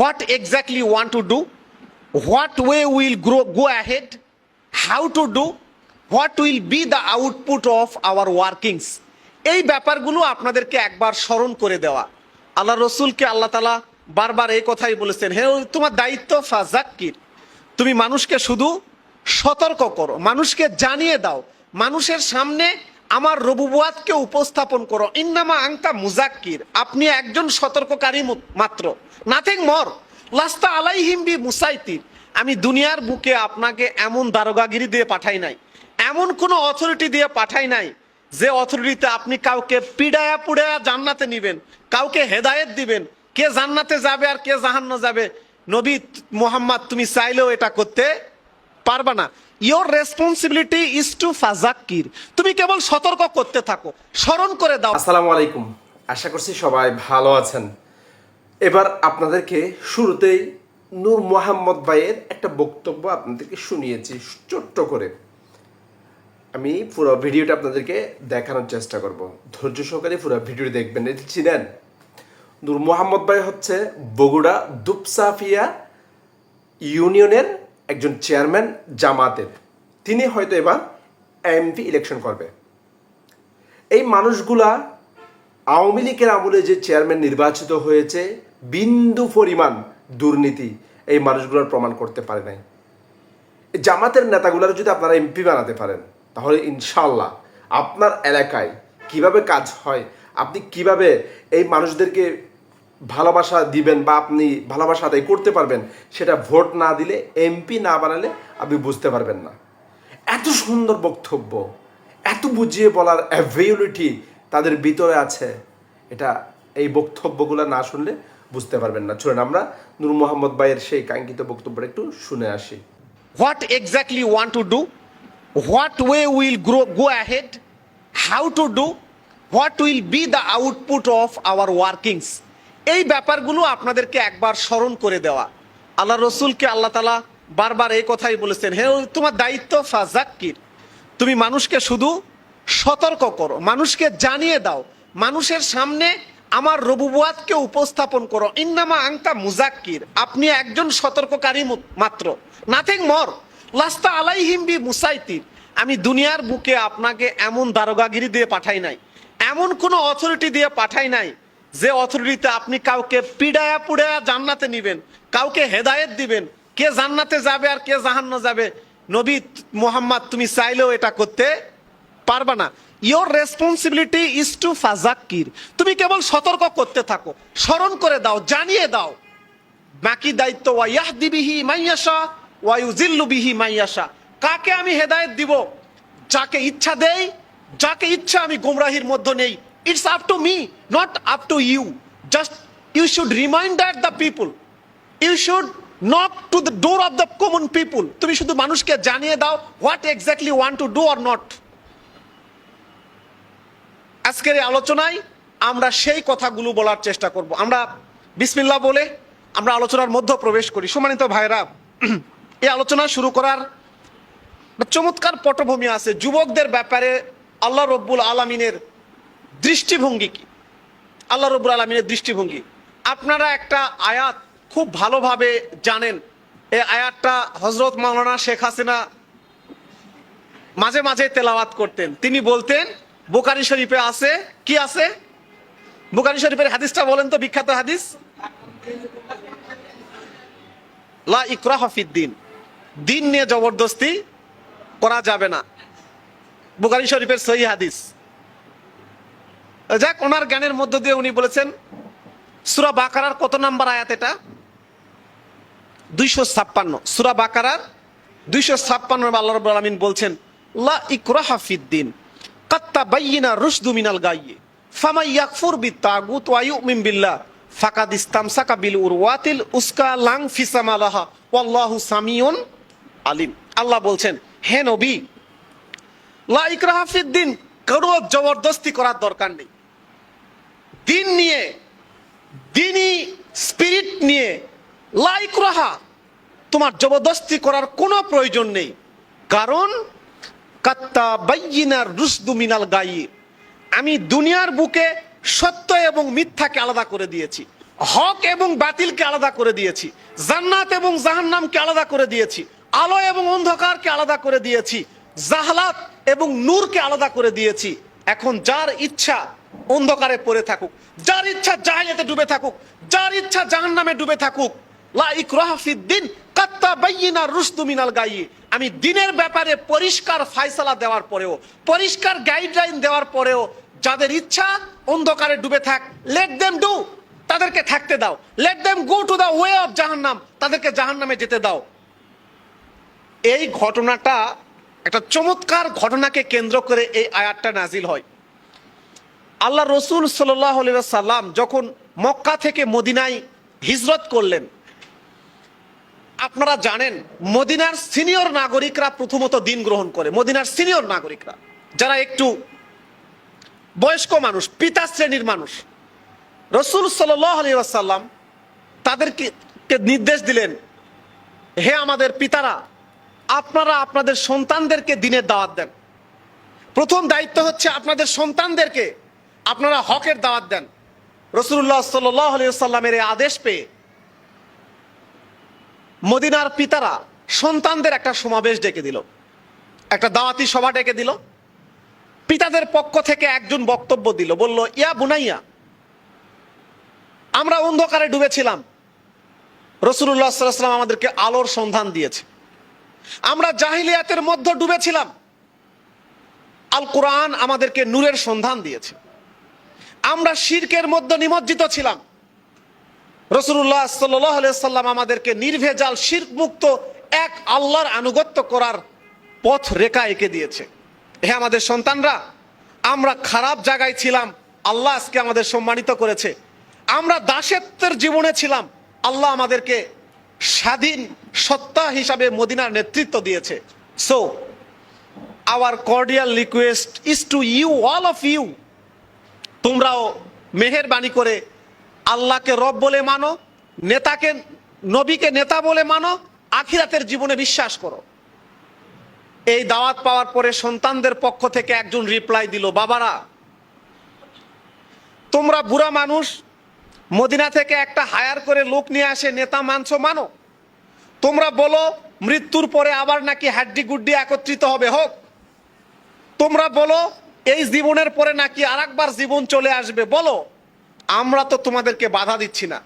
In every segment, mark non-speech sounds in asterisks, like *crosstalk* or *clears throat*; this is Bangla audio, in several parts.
what exactly you want to do, what way will grow, go ahead, how to do, what will be the output of our workings. এই ব্যাপারগুলো আপনাদেরকে একবার স্মরণ করে দেওয়া। আল্লাহ রসুলকে আল্লাহ তালা বারবার এই কথাই বলেছেন হে তোমার দায়িত্ব ফাজাক্কির। তুমি মানুষকে শুধু সতর্ক করো মানুষকে জানিয়ে দাও। মানুষের সামনে আমার রবুবাদকে উপস্থাপন করো। ইন্নামা আংতা মুজাক্কির। আপনি একজন সতর্ককারী মাত্র। নাথিং মর। লাস্তা আলাইহিম বি মুসাইতির আমি দুনিয়ার বুকে আপনাকে এমন দারোগাগিরি দিয়ে পাঠাই নাই। এমন কোনো অথরিটি দিয়ে পাঠাই নাই যে অথরিটিতে আপনি কাউকে পিডায়া পুড়ায়া জান্নাতে নিবেন, কাউকে হেদায়েত দিবেন, কে জান্নাতে যাবে আর কে জাহান্ন যাবে। নবী মোহাম্মদ, তুমি চাইলেও এটা করতে পারবা না। ইয়োর রেসপন্সিবিলিটি ইজ টু ফাজাক্কির তুমি কেবল সতর্ক করতে থাকো, স্মরণ করে দাও। আসসালামু আলাইকুম। আশা করছি সবাই ভালো আছেন। এবার আপনাদেরকে শুরুতেই নূর মোহাম্মদ ভাইয়ের একটা বক্তব্য আপনাদেরকে শুনিয়েছি, ছোট্ট করে। আমি পুরো ভিডিওটা আপনাদেরকে দেখানোর চেষ্টা করব। ধৈর্য সহকারে পুরো ভিডিও দেখবেন। এটি চিনেন, নূর মোহাম্মদ ভাই হচ্ছে বগুড়া দুপসাফিয়া ইউনিয়নের একজন চেয়ারম্যান জামাতের। তিনি হয়তো এবার এমপি ইলেকশন করবে। এই মানুষগুলা আওয়ামী লীগের আমলে যে চেয়ারম্যান নির্বাচিত হয়েছে, বিন্দু পরিমাণ দুর্নীতি এই মানুষগুলোর প্রমাণ করতে পারে নাই। জামাতের নেতাগুলোর যদি আপনারা এমপি বানাতে পারেন, তাহলে ইনশাল্লাহ আপনার এলাকায় কীভাবে কাজ হয়, আপনি কীভাবে এই মানুষদেরকে ভালোবাসা দিবেন বা আপনি ভালোবাসা আদায় করতে পারবেন সেটা ভোট না দিলে এমপি না বানালে আপনি বুঝতে পারবেন না। এত সুন্দর বক্তব্য এত বুঝিয়ে বলার অ্যাভেলিটি তাদের ভিতরে আছে এটা এই বক্তব্যগুলো না শুনলে বুঝতে পারবেন না। চলুন আমরা নূর মোহাম্মদ ভাইয়ের সেই কাঙ্ক্ষিত বক্তব্যটা একটু শুনে আসি। What exactly want to do, what way will grow, go ahead, how to do what will be the output of our workings. এই ব্যাপারগুলো আপনাদেরকে একবার স্মরণ করে দেওয়া। আল্লাহ রসুলকে আল্লাহ তালা বারবার এই কথাই বলেছেন, হে, তোমার দায়িত্ব ফাজাক্কির। তুমি মানুষকে শুধু সতর্ক করো, মানুষকে জানিয়ে দাও, মানুষের সামনে আমার রবুবাদকে উপস্থাপন করো। ইন্নামা আংতা মুজাক্কির। আপনি একজন সতর্ককারী মাত্র। নাথিং মর, লাস্তা আলাইহিম বি মুসাইতির। আমি দুনিয়ার বুকে আপনাকে এমন দারোগাগিরি দিয়ে পাঠাই নাই, এমন কোনো অথরিটি দিয়ে পাঠাই নাই যে অথরিটিতে আপনি কাউকে পিডায়া পুড়ায়া জান্নাতে নিবেন, কাউকে হেদায়েত দিবেন, কে জান্নাতে যাবে আর কে জাহান্ন যাবে, নবী মোহাম্মদ তুমি চাইলেও এটা করতে পারবা না। ইয়োর রেসপন্সিবিলিটি ইজ টু ফাজাক্কির তুমি কেবল সতর্ক করতে থাকো, স্মরণ করে দাও, জানিয়ে দাও। বাকি দায়িত্ব ওয়াইয়াহ দিবিহি মাইয়াশা ওয়াইউজিল্লু বিহি মাইয়াশা কাকে আমি হেদায়েত দিব? যাকে ইচ্ছা দেই, যাকে ইচ্ছা আমি গোমরাহির মধ্যে নেই। It's up to me not up to you just you should remind that the people you should knock to the door of the common people তুমি শুধু মানুষকে জানিয়ে দাও what exactly want to do or not আজকের এই আলোচনায় আমরা সেই কথাগুলো বলার চেষ্টা করব। আমরা বিসমিল্লাহ বলে আমরা আলোচনার মধ্যে প্রবেশ করি। সম্মানিত ভাইরা *clears throat* এই আলোচনা শুরু করার চমৎকার পটভূমি আছে। যুবকদের ব্যাপারে আল্লাহ রব্বুল আলমিনের দৃষ্টিভঙ্গি কি? আল্লাহ রব্বুল আলমিনের দৃষ্টিভঙ্গি। আপনারা একটা আয়াত খুব ভালোভাবে জানেন। এই আয়াতটা হজরত মাওলানা শেখ হাসিনা মাঝে মাঝে তেলাওয়াত করতেন। তিনি বলতেন, বোকারি শরীফে আছে, কি আছে? বোকারি শরীফের হাদিসটা বলেন তো, বিখ্যাত হাদিস। লা ইকরা হফিদ্দিন দিন নিয়ে জবরদস্তি করা যাবে না। বুখারী শরীফের সহি হাদিস। যাক, ওনার জ্ঞানের মধ্য দিয়ে উনি বলেছেন, সুরা বাকারার কত নাম্বার আয়াত এটা? দুইশো ছাপ্পান্ন। সুরা বাকারার দুইশো ছাপ্পান্ন আল্লাহ আলমিন বলছেন, লা ইকরাহা ফিদ্দিন কাত্তা বাইয়িনা রুশদু মিনাল গাইয়ে ফামা ইয়াকফুর বিত্তাগুত ওয়া ইউমিন বিল্লাহ, ফাকাদ ইস্তামসাকা বিল উরওয়াতিল উসকা লাং ফিসামালাহা ওয়াল্লাহু সামিউন আলিম। আল্লাহ বলছেন, হে নবী, লা ইকরাহা ফিদ্দিন কোনো জবরদস্তি করার দরকার নেই। দিন নিয়ে, দিনই স্পিরিট নিয়ে লাইক রাহা তোমার জবরদস্তি করার কোনো প্রয়োজন নেই। কারণ, কাত্তা বাইয়িনার রুসদু মিনাল গাই আমি দুনিয়ার বুকে সত্য এবং মিথ্যাকে আলাদা করে দিয়েছি। হক এবং বাতিলকে আলাদা করে দিয়েছি। জান্নাত এবং জাহান্নামকে আলাদা করে দিয়েছি। আলো এবং অন্ধকারকে আলাদা করে দিয়েছি। জাহালাত এবং নূরকে আলাদা করে দিয়েছি। এখন যার ইচ্ছা অন্ধকারে পড়ে থাকুক। যার ইচ্ছা জাহালিয়াতে ডুবে থাকুক, যার ইচ্ছা জাহান্নামে ডুবে থাকুক লা ইকরাহা ফিদ্দিন কাত্তা বাইয়িনা রুশদু মিনাল গায়ি। আমি দিনের ব্যাপারে পরিষ্কার ফায়সালা দেওয়ার পরেও, পরিষ্কার গাইডলাইন দেওয়ার পরেও, যাদের ইচ্ছা অন্ধকারে ডুবে থাক লেট দেম ডু তাদেরকে থাকতে দাও। Let them go to the way of জাহান্নাম, তাদেরকে জাহান্নামে যেতে দাও। এই ঘটনাটা একটা চমৎকার ঘটনাকে কেন্দ্র করে এই আয়াতটা নাজিল হয়। আল্লাহ রসুল সাল্লাহ সাল্লাম যখন মক্কা থেকে মদিনায় হিজরত করলেন, আপনারা জানেন মদিনার সিনিয়র নাগরিকরা প্রথমত দিন গ্রহণ করে। মদিনার সিনিয়র নাগরিকরা, যারা একটু বয়স্ক মানুষ, পিতা শ্রেণির মানুষ, রসুল সাল্লাম তাদেরকে নির্দেশ দিলেন, হে আমাদের পিতারা, আপনারা আপনাদের সন্তানদেরকে দিনের দাওয়াত দেন। প্রথম দায়িত্ব হচ্ছে আপনাদের সন্তানদেরকে আপনারা হকের দাওয়াত দেন। রসুল্লাহ সাল্লামের এই আদেশ পেয়ে মদিনার পিতারা সন্তানদের একটা সমাবেশ ডেকে দিল। একটা দাওয়াতি সভা ডেকে দিল। পিতাদের পক্ষ থেকে একজন বক্তব্য দিল। বলল, ইয়া বুনাইয়া, আমরা অন্ধকারে ডুবেছিলাম। রসুল্লাহ সাল্লাম আমাদেরকে আলোর সন্ধান দিয়েছে। আমরা জাহিলিয়াতের মধ্যে ডুবেছিলাম। আল কোরআন আমাদেরকে নূরের সন্ধান দিয়েছে। আমরা শিরকের মধ্যে নিমজ্জিত ছিলাম। রসুল্লাহ সাল্লাম আমাদেরকে নির্ভেজাল শির্ক মুক্ত এক আল্লাহর আনুগত্য করার পথ রেখা এঁকে দিয়েছে। হে আমাদের সন্তানরা, আমরা খারাপ জায়গায় ছিলাম, আল্লাহ আজকে আমাদের সম্মানিত করেছে। আমরা দাসত্বের জীবনে ছিলাম, আল্লাহ আমাদেরকে স্বাধীন সত্তা হিসাবে মদিনার নেতৃত্ব দিয়েছে। So our cordial request is to you all of you তোমরাও মেহেরবানি করে আল্লাহকে রব বলে মানো, নেতাকে, নবীকে নেতা বলে মানো, আখিরাতের জীবনে বিশ্বাস করো। এই দাওয়াত পাওয়ার পরে সন্তানদের পক্ষ থেকে একজন রিপ্লাই দিল, বাবারা, তোমরা বুড়া মানুষ, মদিনা থেকে একটা হায়ার করে লোক নিয়ে আসে, নেতা মানছো, মানো। তোমরা বলো, মৃত্যুর পরে আবার নাকি হাড্ডি গুড্ডি একত্রিত হবে, হোক। তোমরা বলো এই জীবনের পরে নাকি আরেকবার জীবন চলে আসবে? বলো। আমরা তো তোমাদেরকে বাধা দিচ্ছি না।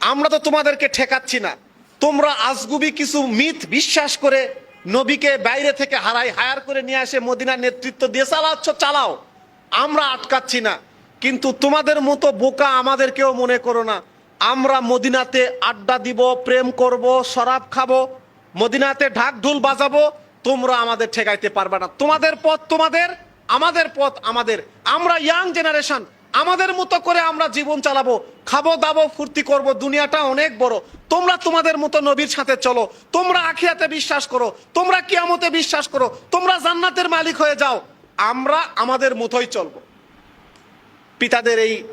আমরা তো তোমাদেরকে ঠেকাচ্ছি না। তোমরা আজগুবি কিছু মিথ বিশ্বাস করে নবীকে বাইরে থেকে হারাই, হায়ার করে নিয়ে আসে মদিনার নেতৃত্ব দিয়ে চালাচ্ছ, চালাও। আমরা আটকাচ্ছি না। কিন্তু তোমাদের মতো বোকা আমাদেরকেও মনে করো না। আমরা মদিনাতে আড্ডা দিব, প্রেম করব, শরাব খাব, মদিনাতে ঢাক ঢোল বাজাবো, তোমরা আমাদের ঠেকাইতে পারবে না। তোমাদের পথ তোমাদের। আমাদের পথ আমাদের। আমরা ইয়াং জেনারেশন আমাদের মতো করে আমরা জীবন চালাবো, খাব, দাবো, ফুর্তি করব, দুনিয়াটা অনেক বড়। তোমরা তোমাদের মতো নবীর সাথে চলো, তোমরা আখিয়াতে বিশ্বাস করো, তোমরা কিয়ামতে বিশ্বাস করো, তোমরা জান্নাতের মালিক হয়ে যাও। আমরা আমাদের মতোই চলবো। পিতাদের এই,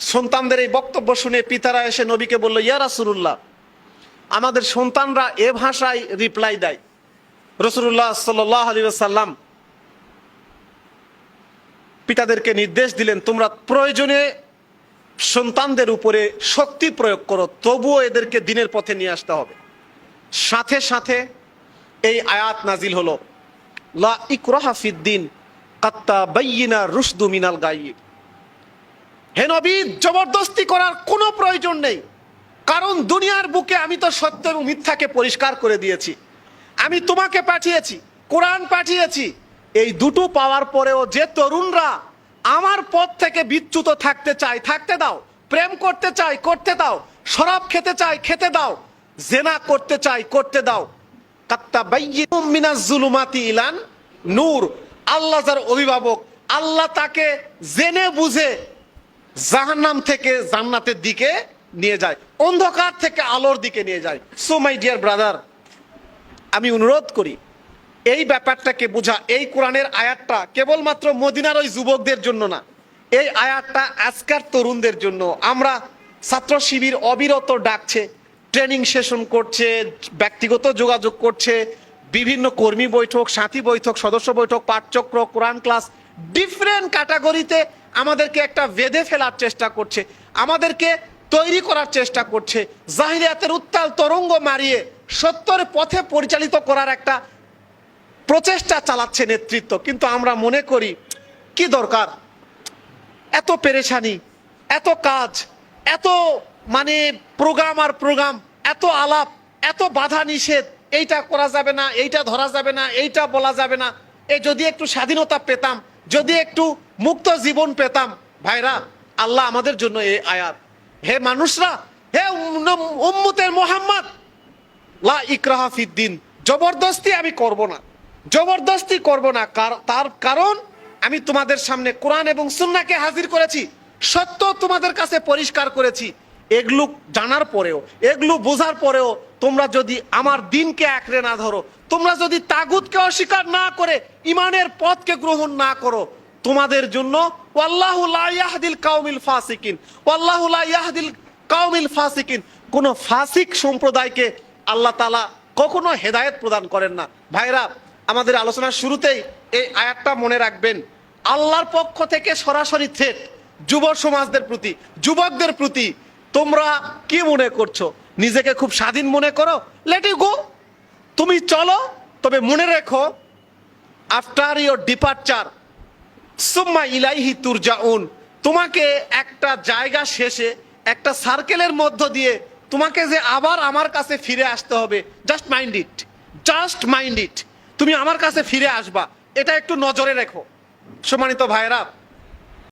সন্তানদের এই বক্তব্য শুনে পিতারা এসে নবীকে বলল, ইয়া রাসুল্লাহ আমাদের সন্তানরা এ ভাষায় রিপ্লাই দেয়। রসুল্লাহ সাল্লাহ আলী সাল্লাম পিতাদেরকে নির্দেশ দিলেন, তোমরা প্রয়োজনে সন্তানদের উপরে শক্তি প্রয়োগ করো, তবুও এদেরকে দিনের পথে নিয়ে আসতে হবে। সাথে সাথে এই আয়াত নাজিল হলো, লা ইকরাহা ফিদ্দিন কাত্তা বাইয়িনা রুশদু মিনাল গায়িব। হে নবী, জবরদস্তি করার কোনো প্রয়োজন নেই, কারণ দুনিয়ার বুকে আমি তো সত্য এবং মিথ্যাকে পরিষ্কার করে দিয়েছি। আমি তোমাকে পাঠিয়েছি, কোরআন পাঠিয়েছি এই দুটো পাওয়ার পরেও যে তরুণরা আমার পথ থেকে বিচ্যুত থাকতে চায়, থাকতে দাও, প্রেম করতে চাই করতে দাও, শরাব খেতে চাই খেতে দাও, জেনা করতে চাই করতে দাও। জুলুমাতি ইলান নূর। আল্লাহ যার অভিভাবক, আল্লাহ তাকে জেনে বুঝে জাহান্নাম থেকে জান্নাতের দিকে নিয়ে যায়, অন্ধকার থেকে আলোর দিকে নিয়ে যায়। সো মাই ডিয়ার ব্রাদার আমি অনুরোধ করি এই ব্যাপারটাকে বোঝা, এই কোরআনের আয়াতটা কেবলমাত্র মদিনার ওই যুবকদের জন্য না, এই আয়াতটা আজকার তরুণদের জন্য। আমরা ছাত্র শিবির অবিরত ডাকছে, ট্রেনিং সেশন করছে, ব্যক্তিগত যোগাযোগ করছে, বিভিন্ন কর্মী বৈঠক, সাথী বৈঠক, সদস্য বৈঠক, পাঠচক্র, কোরআন ক্লাস ডিফারেন্ট ক্যাটাগরিতে আমাদেরকে একটা বেঁধে ফেলার চেষ্টা করছে, আমাদেরকে তৈরি করার চেষ্টা করছে। জাহিরিয়াতের উত্তাল তরঙ্গ মারিয়ে সত্যের পথে পরিচালিত করার একটা প্রচেষ্টা চালাচ্ছে নেতৃত্ব, কিন্তু আমরা মনে করি, কি দরকার? এত পেরেশানি, এত কাজ, এত মানে প্রোগ্রাম আর প্রোগ্রাম, এত আলাপ, এত বাধা নিষেধ, এইটা করা যাবে না, এইটা ধরা যাবে না, এইটা বলা যাবে না। এ যদি একটু স্বাধীনতা পেতাম, যদি একটু মুক্ত জীবন পেতাম, ভাইরা, আল্লাহ আমাদের জন্য এই আয়াত। হে মানুষরা, হে উম্ম- উম্মতের মোহাম্মদ, লা ইকরাহা ফিদ্দিন জবরদস্তি আমি করব না। জবরদস্তি করব না তার কারণ আমি তোমাদের সামনে কোরআন এবং সুন্নাকে হাজির করেছি, সত্য তোমাদের কাছে পরিষ্কার করেছি, এগুলো জানার পরেও, এগুলো বোঝার পরেও তোমরা যদি আমার দিনকে আঁকড়ে না ধরো, তোমরা যদি তাগুতকে অস্বীকার না করে ইমানের পথকে গ্রহণ না করো, তোমাদের জন্য ওয়াল্লাহু লা কাউমিল ফাসিকিন, ওয়াল্লাহু লা কাউমিল ফাসিকিন, কোন ফাসিক সম্প্রদায়কে আল্লাহ তালা কখনো হেদায়েত প্রদান করেন না। ভাইরা আমাদের আলোচনার শুরুতেই এই আয়াতটা মনে রাখবেন। আল্লাহর পক্ষ থেকে সরাসরি থ্রেট যুব সমাজদের প্রতি, যুবকদের প্রতি তোমরা কি মনে করছ? নিজেকে খুব স্বাধীন মনে করো? লেট ইউ গো তুমি চলো, তবে মনে রেখো আফটার ইয়োর ডিপার্চার সুম্মা ইলাইহি তুরজাউন তোমাকে একটা জায়গা শেষে, একটা সার্কেলের মধ্য দিয়ে তোমাকে যে আবার আমার কাছে ফিরে আসতে হবে just mind it just mind it তুমি আমার কাছে ফিরে আসবা। এটা একটু নজরে রেখো। সম্মানিত ভাইরা